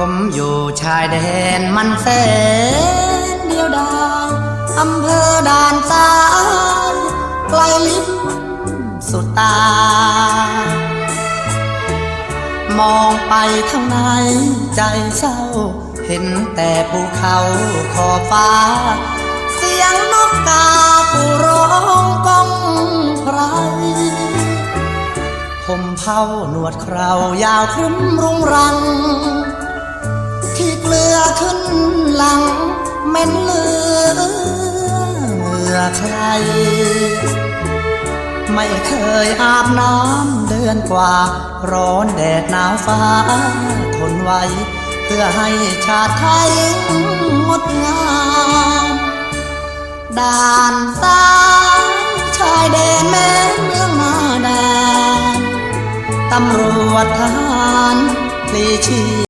ผมอยู่ชายแดนมันแสนเดียวดายอำเภอด่านซ้ายไกลลิบสุดตา มองไปทางไหนใจเศร้า เห็นแต่ภูเขาขอบฟ้า เสียงนกกาผู้ร้องก้องไพรผมเผาหนวดเคราวยาวครึ้มรุงรัง ม็นเลือเหงื่อใคร ไม่เคยอาบน้ำเดือนกว่า ร้อนแดดหนาวฟ้า ทนไว้ เพื่อให้ชาติไทยงดงามด่านซ้ายชายแดนแม่เมืองนาดานตำรวจทหารพลีชี